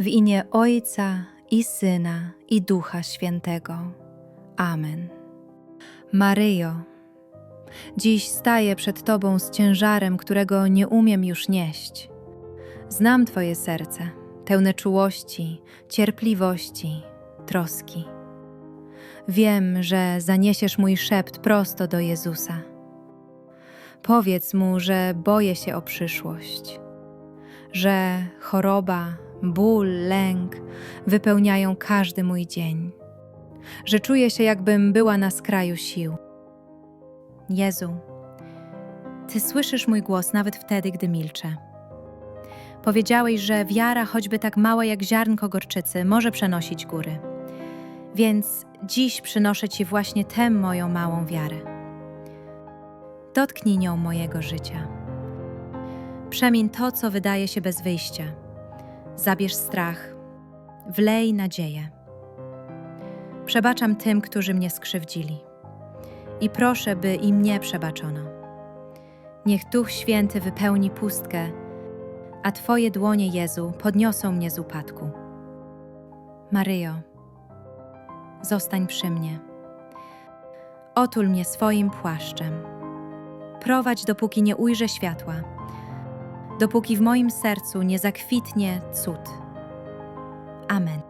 W imię Ojca i Syna i Ducha Świętego. Amen. Maryjo, dziś staję przed Tobą z ciężarem, którego nie umiem już nieść. Znam Twoje serce, pełne czułości, cierpliwości, troski. Wiem, że zaniesiesz mój szept prosto do Jezusa. Powiedz mu, że boję się o przyszłość, że choroba, ból, lęk wypełniają każdy mój dzień, że czuję się, jakbym była na skraju sił. Jezu, Ty słyszysz mój głos nawet wtedy, gdy milczę. Powiedziałeś, że wiara, choćby tak mała jak ziarnko gorczycy, może przenosić góry. Więc dziś przynoszę Ci właśnie tę moją małą wiarę. Dotknij nią mojego życia. Przemień to, co wydaje się bez wyjścia. Zabierz strach, wlej nadzieję. Przebaczam tym, którzy mnie skrzywdzili. I proszę, by i mnie przebaczono. Niech Duch Święty wypełni pustkę, a Twoje dłonie, Jezu, podniosą mnie z upadku. Maryjo, zostań przy mnie. Otul mnie swoim płaszczem. Prowadź, dopóki nie ujrzę światła, dopóki w moim sercu nie zakwitnie cud. Amen.